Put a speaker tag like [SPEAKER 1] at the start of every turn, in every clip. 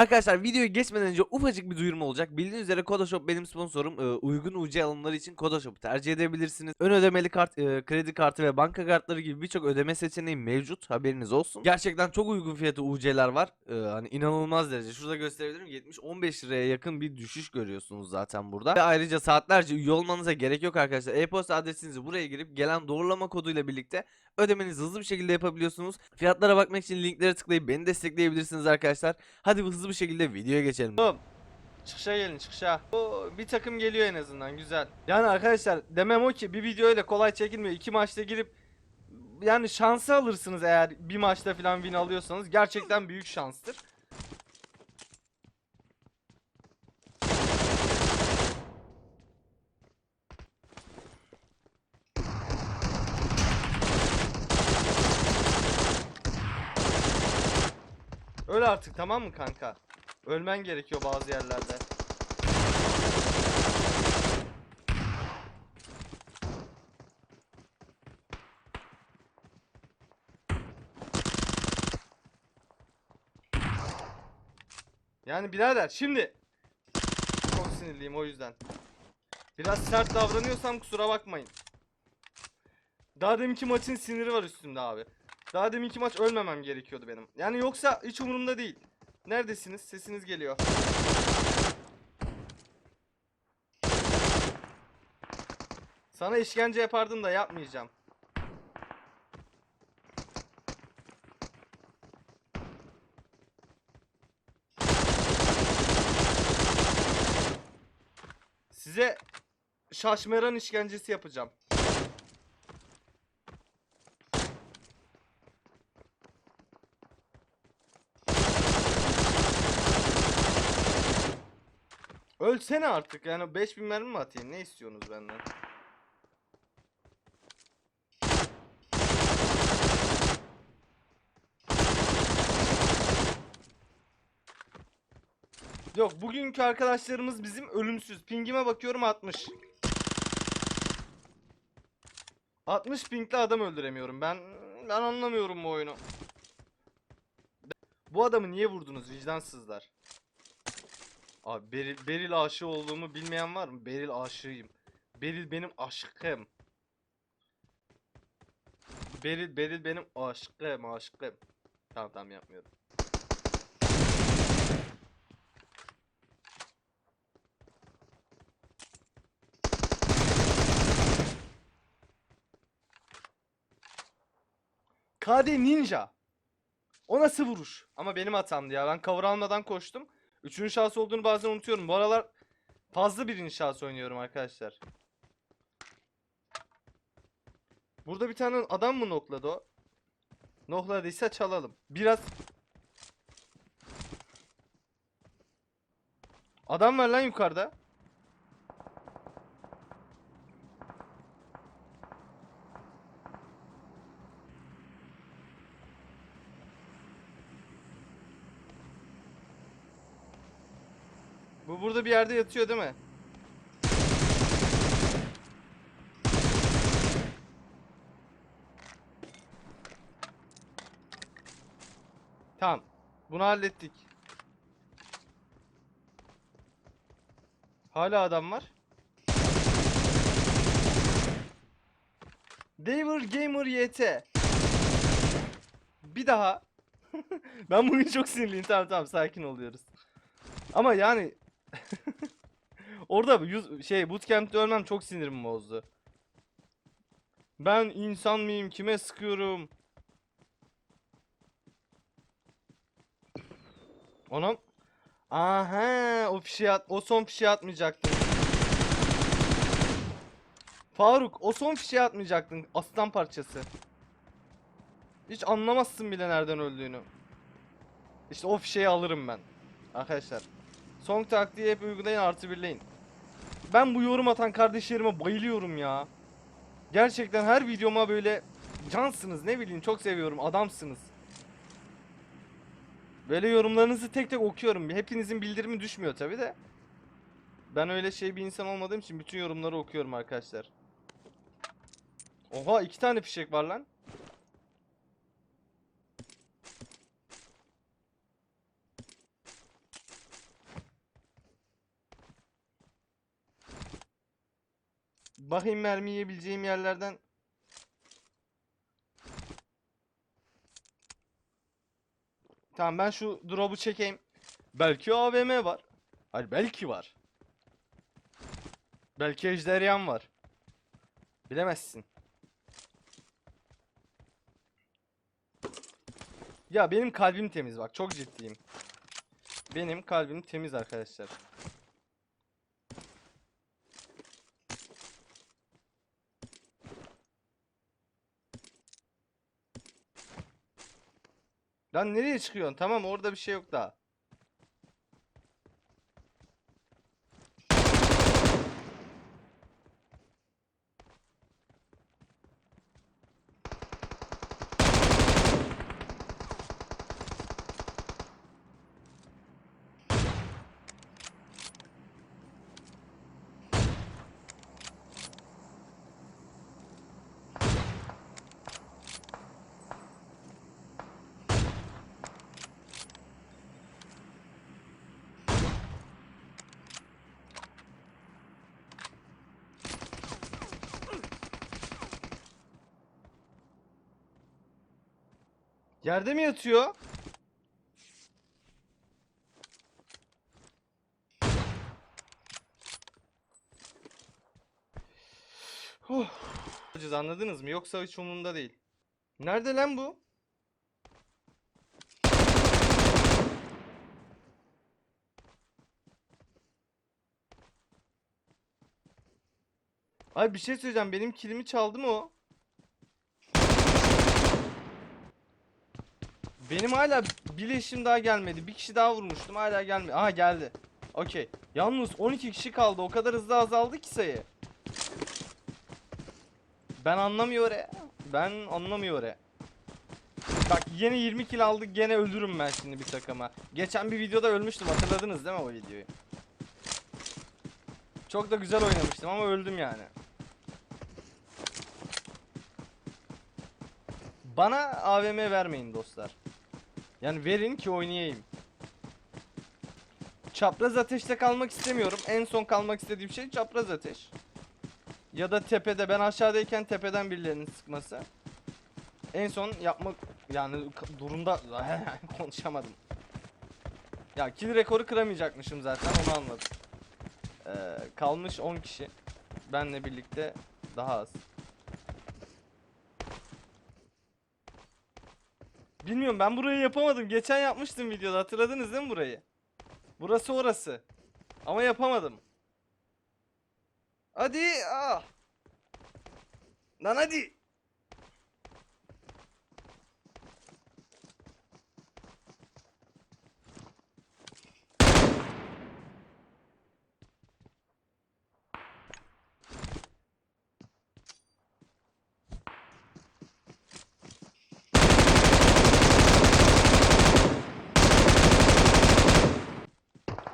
[SPEAKER 1] Arkadaşlar videoya geçmeden önce ufacık bir duyurum olacak. Bildiğiniz üzere Kodoshop benim sponsorum. Ee, uygun UC alımları için Kodoshop'u tercih edebilirsiniz. Ön ödemeli kart, e, kredi kartı ve banka kartları gibi birçok ödeme seçeneği mevcut. Haberiniz olsun. Gerçekten çok uygun fiyatı UC'ler var. Ee, hani inanılmaz derece. Şurada gösterebilirim. 70-15 liraya yakın bir düşüş görüyorsunuz zaten burada. Ve ayrıca saatlerce üye olmanıza gerek yok arkadaşlar. E-posta adresinizi buraya girip gelen doğrulama koduyla birlikte ödemenizi hızlı bir şekilde yapabiliyorsunuz. Fiyatlara bakmak için linklere tıklayıp beni destekleyebilirsiniz arkadaşlar. Hadi hızlı bir şekilde videoya geçelim. Çıkışa gelin çıkışa. O, bir takım geliyor en azından güzel. Yani arkadaşlar demem o ki bir video öyle kolay çekilmiyor. İki maçta girip yani şansı alırsınız eğer bir maçta falan win alıyorsanız. Gerçekten büyük şanstır. Öl artık tamam mı kanka? Ölmen gerekiyor bazı yerlerde. Yani birader şimdi çok sinirliyim o yüzden. Biraz sert davranıyorsam kusura bakmayın. Daha deminki maçın siniri var üstümde abi. Daha deminki maç ölmemem gerekiyordu benim. Yani yoksa hiç umurumda değil. Neredesiniz? Sesiniz geliyor. Sana işkence yapardım da yapmayacağım. Size şaşmeran işkencesi yapacağım. Ölsene artık yani 5000 mermi mi atayım ne istiyorsunuz benden? Yok bugünkü arkadaşlarımız bizim ölümsüz. Pingime bakıyorum 60. 60 pingli adam öldüremiyorum. Ben ben anlamıyorum bu oyunu. Bu adamı niye vurdunuz vicdansızlar? Abi Beril, Beril aşığı olduğumu bilmeyen var mı? Beril aşığıyım. Beril benim aşkım. Beril, Beril benim aşkım, aşkım. Tamam tamam yapmıyorum. KD Ninja. O nasıl vuruş? Ama benim hatamdı ya. Ben cover almadan koştum. Üçüncü şahıs olduğunu bazen unutuyorum. Bu aralar fazla birinci şahıs oynuyorum arkadaşlar. Burada bir tane adam mı nokladı o? Nokladıysa çalalım. Biraz... Adam var lan yukarıda. Bu burada bir yerde yatıyor değil mi? Tamam. Bunu hallettik. Hala adam var. Daver Gamer YT. Bir daha. ben bugün çok sinirliyim. Tamam tamam sakin oluyoruz. Ama yani Orada yüz, şey bootcamp'te ölmem çok sinirimi bozdu. Ben insan mıyım? Kime sıkıyorum? Anam. Aha, o fişi at, o son fişi atmayacaktın. Faruk, o son fişi atmayacaktın. Aslan parçası. Hiç anlamazsın bile nereden öldüğünü. İşte o fişeyi alırım ben. Arkadaşlar. Song taktiği hep uygulayın artı birleyin. Ben bu yorum atan kardeşlerime bayılıyorum ya. Gerçekten her videoma böyle cansınız ne bileyim çok seviyorum adamsınız. Böyle yorumlarınızı tek tek okuyorum. Hepinizin bildirimi düşmüyor tabi de. Ben öyle şey bir insan olmadığım için bütün yorumları okuyorum arkadaşlar. Oha iki tane fişek var lan.
[SPEAKER 2] Bakayım mermi yiyebileceğim yerlerden. Tamam ben şu drop'u çekeyim. Belki AVM var. Hayır belki var. Belki ejderyan var. Bilemezsin. Ya benim kalbim temiz bak çok ciddiyim. Benim kalbim temiz arkadaşlar. Lan nereye çıkıyorsun? Tamam orada bir şey yok daha. Yerde mi yatıyor? Ucuz, Anladınız mı? Yoksa hiç umurumda değil. Nerede lan bu? Ay bir şey söyleyeceğim. Benim kilimi çaldı mı o? Benim hala bir leşim daha gelmedi. Bir kişi daha vurmuştum. Hala gelmedi. Aha geldi. Okey. Yalnız 12 kişi kaldı. O kadar hızlı azaldı ki sayı. Ben anlamıyor e. Ben anlamıyor e. Bak yine 20 kill aldık. Gene ölürüm ben şimdi bir takıma. Geçen bir videoda ölmüştüm. Hatırladınız değil mi o videoyu? Çok da güzel oynamıştım ama öldüm yani. Bana AVM vermeyin dostlar. Yani verin ki oynayayım. Çapraz ateşte kalmak istemiyorum. En son kalmak istediğim şey çapraz ateş. Ya da tepede ben aşağıdayken tepeden birilerinin sıkması. En son yapmak yani durumda konuşamadım. Ya kill rekoru kıramayacakmışım zaten onu anladım. Ee, kalmış 10 kişi. Benle birlikte daha az. Bilmiyorum ben burayı yapamadım. Geçen yapmıştım videoda hatırladınız değil mi burayı? Burası orası. Ama yapamadım. Hadi ah. Lan hadi.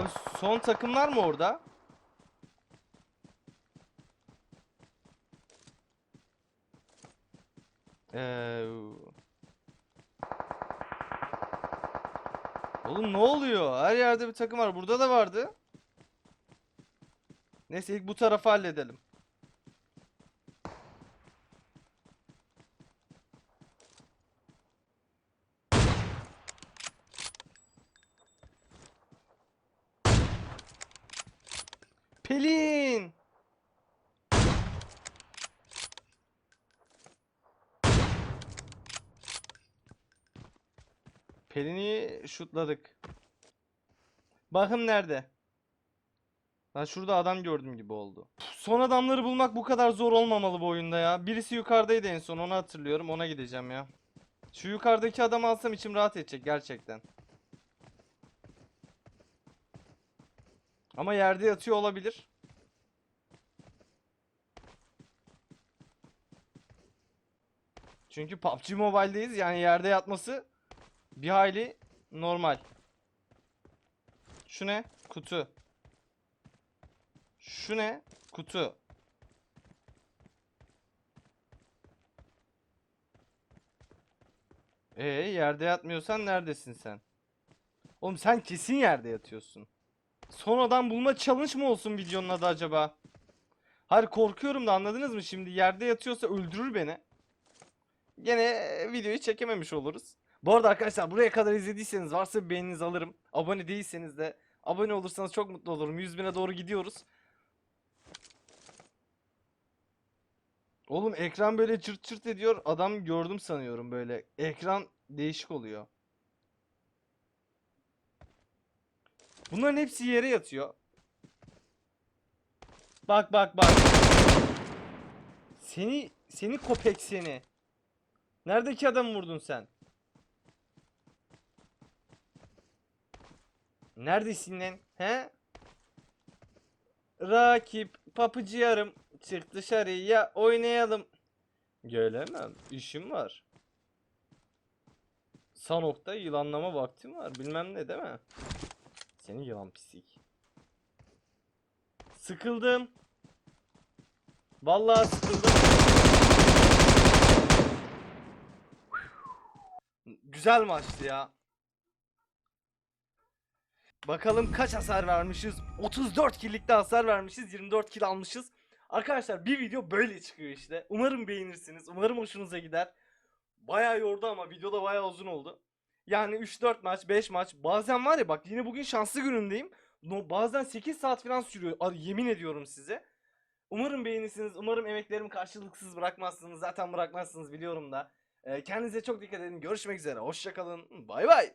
[SPEAKER 2] Abi son takımlar mı orada? Ee... Oğlum ne oluyor? Her yerde bir takım var. Burada da vardı. Neyse ilk bu tarafı halledelim. Pelin'i şutladık. Bakın nerede? Ben şurada adam gördüm gibi oldu. Son adamları bulmak bu kadar zor olmamalı bu oyunda ya. Birisi yukarıdaydı en son onu hatırlıyorum. Ona gideceğim ya. Şu yukarıdaki adamı alsam içim rahat edecek gerçekten. Ama yerde yatıyor olabilir. Çünkü PUBG Mobile'deyiz yani yerde yatması bir hayli normal. Şu ne? Kutu. Şu ne? Kutu. Ee yerde yatmıyorsan neredesin sen? Oğlum sen kesin yerde yatıyorsun. Son adam bulma challenge mı olsun videonun adı acaba? Hayır korkuyorum da anladınız mı? Şimdi yerde yatıyorsa öldürür beni. Gene videoyu çekememiş oluruz. Bu arada arkadaşlar buraya kadar izlediyseniz varsa bir beğeninizi alırım. Abone değilseniz de abone olursanız çok mutlu olurum. 100 bine doğru gidiyoruz. Oğlum ekran böyle çırt çırt ediyor. Adam gördüm sanıyorum böyle. Ekran değişik oluyor. Bunların hepsi yere yatıyor. Bak bak bak. Seni seni kopek seni. Neredeki adamı vurdun sen? Neredesin lan? He? Rakip papıcı yarım çık dışarıya oynayalım. Gelemem. işim var. Sanok'ta yılanlama vaktim var. Bilmem ne değil mi? Seni yılan pislik. Sıkıldım. Vallahi sıkıldım. Güzel maçtı ya. Bakalım kaç hasar vermişiz? 34 killikte hasar vermişiz. 24 kill almışız. Arkadaşlar bir video böyle çıkıyor işte. Umarım beğenirsiniz. Umarım hoşunuza gider. Bayağı yordu ama video da bayağı uzun oldu. Yani 3-4 maç, 5 maç. Bazen var ya bak yine bugün şanslı günümdeyim. No, bazen 8 saat falan sürüyor. Ar- Yemin ediyorum size. Umarım beğenirsiniz. Umarım emeklerimi karşılıksız bırakmazsınız. Zaten bırakmazsınız biliyorum da. Ee, kendinize çok dikkat edin. Görüşmek üzere. Hoşçakalın. Bay bay.